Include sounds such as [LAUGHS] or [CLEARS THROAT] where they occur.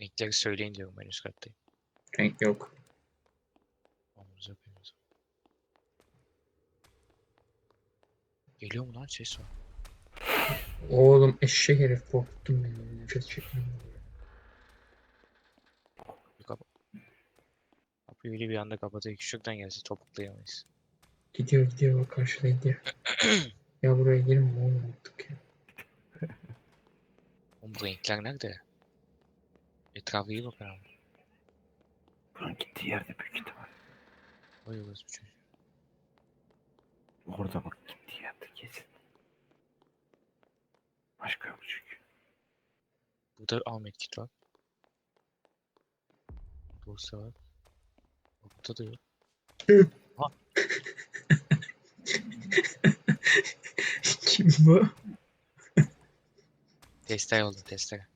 Renkleri söyleyin diyorum ben üst kattayım. Renk yok. Geliyor mu lan ses var? Oğlum eşek herif korkuttun beni. Nefes çekmem. Kapa. Kapıyı öyle bir anda kapatıyor ki şuradan gelse topuklayamayız. Gidiyor gidiyor bak karşıda gidiyor. [CLEARS THROAT] ya buraya girme oğlum artık ya. Oğlum renkler nerede? Etrafa iyi bakın ama. Bunun gittiği yerde büyük ihtimal. Vay orası bu çocuk. Orada bak gittiği yerde kesin. Başka yok çünkü. Burada Ahmet Kit var. Dosya var. Bak Burada da yok. [LAUGHS] Kim bu? Testere oldu testere.